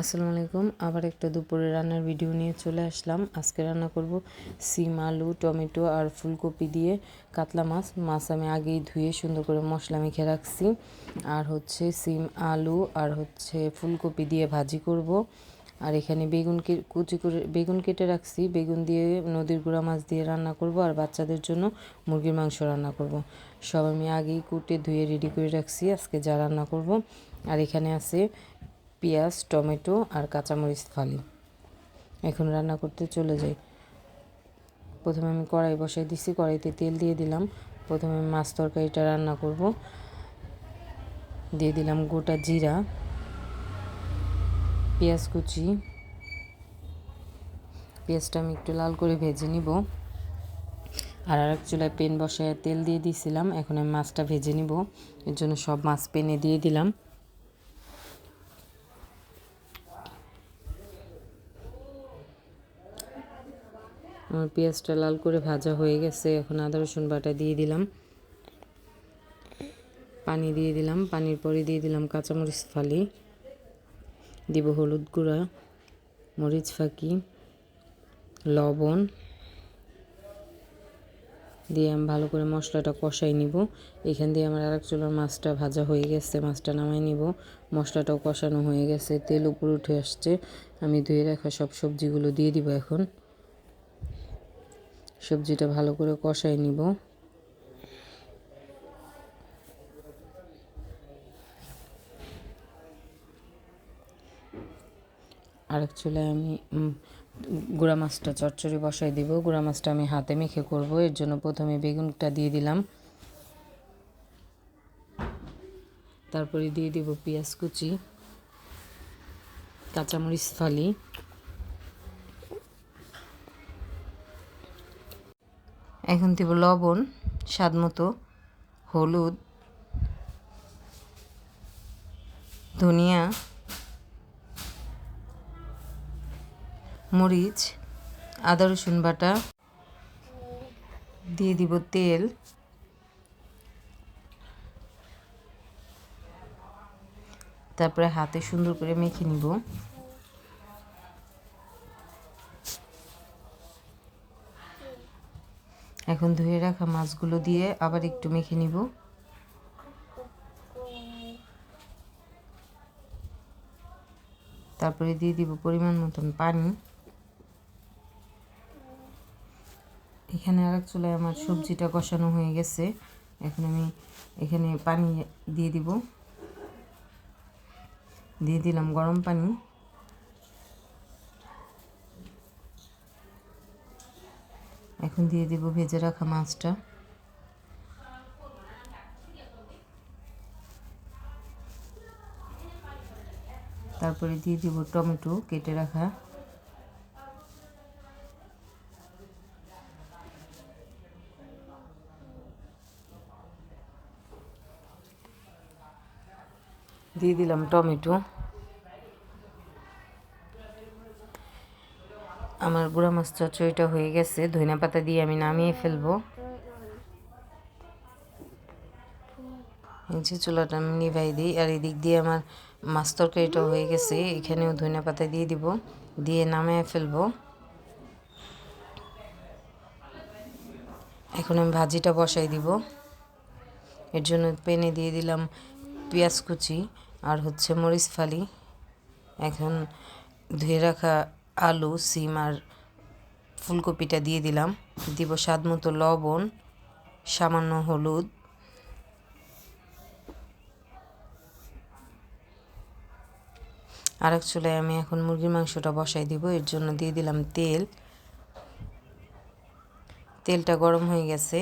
আসসালামু আলাইকুম। আবার একটা দুপুরে রান্নার ভিডিও নিয়ে চলে আসলাম। আজকে রান্না করব সিম, আলু, টমেটো আর ফুলকপি দিয়ে কাতলা মাছ। মাছ আমি আগেই ধুয়ে সুন্দর করে মশলা মেখে রাখছি। আর হচ্ছে সিম, আলু আর হচ্ছে ফুলকপি দিয়ে ভাজি করব। আর এখানে বেগুন কুচি করে বেগুন কেটে রাখছি। বেগুন দিয়ে নদীর গুঁড়া মাছ দিয়ে রান্না করব আর বাচ্চাদের জন্য মুরগির মাংস রান্না করব। সব আমি আগেই কুটে ধুয়ে রেডি করে রাখছি। আজকে যা রান্না করব। আর এখানে আছে পেঁয়াজ, টমেটো আর কাঁচামরিচ ফালি। এখন রান্না করতে চলে যাই। প্রথমে আমি কড়াই বসাই দিছি, কড়াইতে তেল দিয়ে দিলাম। প্রথমে মাছ তরকারিটা রান্না করব। দিয়ে দিলাম গোটা জিরা, পেঁয়াজ কুচি। পেঁয়াজটা আমি একটু লাল করে ভেজে নিব। আর আরেক চুলায় পেন বসায় তেল দিয়ে দিয়েছিলাম এখন আমি মাছটা ভেজে নিব। এর জন্য সব মাছ পেনে দিয়ে দিলাম। আমার পেঁয়াজটা লাল করে ভাজা হয়ে গেছে। এখন আদা, রসুন বাটা দিয়ে দিলাম। পানি দিয়ে দিলাম। পানির পরে দিয়ে দিলাম কাঁচামরিচ ফালি। দিব হলুদ গুঁড়া, মরিচ ফাঁকি, লবণ। দিয়ে আমি ভালো করে মশলাটা কষাই নিব। এখান দিয়ে আমার আরেক চুলার মাছটা ভাজা হয়ে গেছে। মাছটা নামাই নিব। মশলাটাও কষানো হয়ে গেছে। তেল উপরে উঠে আসছে। আমি ধুয়ে রাখা সব সবজিগুলো দিয়ে দিব এখন। সবজিটা ভালো করে কষাই নিব। আরেক চুলায় আমি গুঁড়া মাছটা চচ্চড়ি বসাই দিব। গুঁড়া মাছটা আমি হাতে মেখে করব। এর জন্য প্রথমে বেগুনটা দিয়ে দিলাম। তারপরে দিয়ে দিব পেঁয়াজ কুচি, কাঁচামরিচ ফালি। এখন দিব লবণ, স্বাদ মতো, হলুদ, ধনিয়া, মরিচ, আদা, রসুন বাটা, দিয়ে দিব তেল। তারপরে হাতে সুন্দর করে মেখে নিব। এখন ধুয়ে রাখা মাছগুলো দিয়ে আবার একটু মেখে নিব। তারপরে দিয়ে দিব পরিমাণ মতন পানি। এখানে আরেক চুলায় আমার সবজিটা কষানো হয়ে গেছে। এখন আমি এখানে পানি দিয়ে দিব। দিয়ে দিলাম গরম পানি। এখন দিয়ে দেব ভেজে রাখা মাছটা। তারপরে দিয়ে দিব টমেটো কেটে রাখা। দিয়ে দিলাম টমেটো। আমার গুঁড়া মাছ চচড়িটা হয়ে গেছে ধনিয়া পাতা দিয়ে আমি নামিয়ে ফেলব। যে চুলাটা আমি নিভাই দিই, আর এদিক দিয়ে আমার মাছ তরকারিটাও হয়ে গেছে, এখানেও ধনিয়া পাতা দিয়ে দিব, দিয়ে নামিয়ে ফেলব। এখন আমি ভাজিটা বসাই দিব। এর জন্য পেনে দিয়ে দিলাম পেঁয়াজ কুচি আর হচ্ছে মরিচ ফালি। এখন ধুয়ে রাখা আলু, সিম আর ফুলকপিটা দিয়ে দিলাম। দিব স্বাদ মতো লবণ, সামান্য হলুদ। আরেক চুলায় আমি এখন মুরগির মাংসটা বসাই দিব, এর জন্য দিয়ে দিলাম তেল। তেলটা গরম হয়ে গেছে।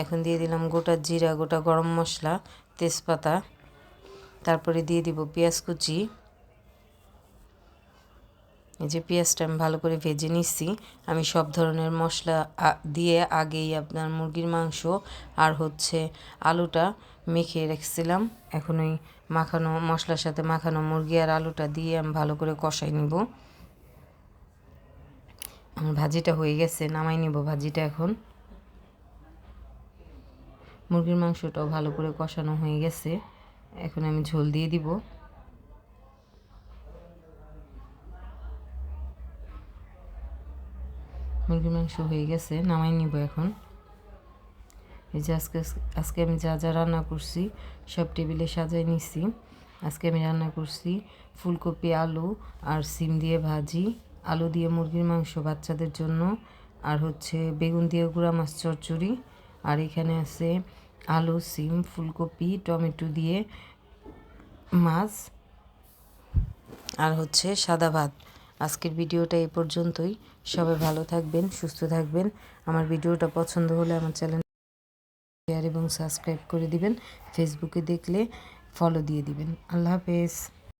এখন দিয়ে দিলাম গোটা জিরা, গোটা গরম মশলা, তেজপাতা। তারপরে দিয়ে দিব পেঁয়াজ কুচি। এই যে পেঁয়াজটা আমি ভালো করে ভেজে নিচ্ছি। আমি সব ধরনের মশলা দিয়ে আগেই আপনার মুরগির মাংস আর হচ্ছে আলুটা মেখে রেখেছিলাম। এখন ওই মাখানো, মশলার সাথে মাখানো মুরগি আর আলুটা দিয়ে আমি ভালো করে কষাই নিব। আমার ভাজিটা হয়ে গেছে, নামাই নিব ভাজিটা এখন। মুরগির মাংসটাও ভালো করে কষানো হয়ে গেছে। এখন আমি ঝোল দিয়ে দিব। মুরগির মাংস হয়ে গেছে, নামাই নিব এখন। এই যে আজকে আজকে আমি যা যা রান্না করছি, সব টেবিলে সাজাই নিছি। আজকে আমি রান্না করছি ফুলকপি, আলু আর সিম দিয়ে ভাজি। আলু দিয়ে মুরগির মাংস বাচ্চাদের জন্য। আর হচ্ছে বেগুন দিয়ে গুঁড়া মাছ চচ্চড়ি। আর এখানে আছে আলু, সিম, ফুলকপি, টমেটো দিয়ে মাছ। আর হচ্ছে সাদা ভাত। আজকের ভিডিওটা এই পর্যন্তই। সবাই ভালো থাকবেন, সুস্থ থাকবেন। আমার ভিডিওটা পছন্দ হলে আমার চ্যানেল শেয়ার এবং সাবস্ক্রাইব করে দিবেন। ফেসবুকে দেখলে ফলো দিয়ে দিবেন। আল্লাহ হাফেজ।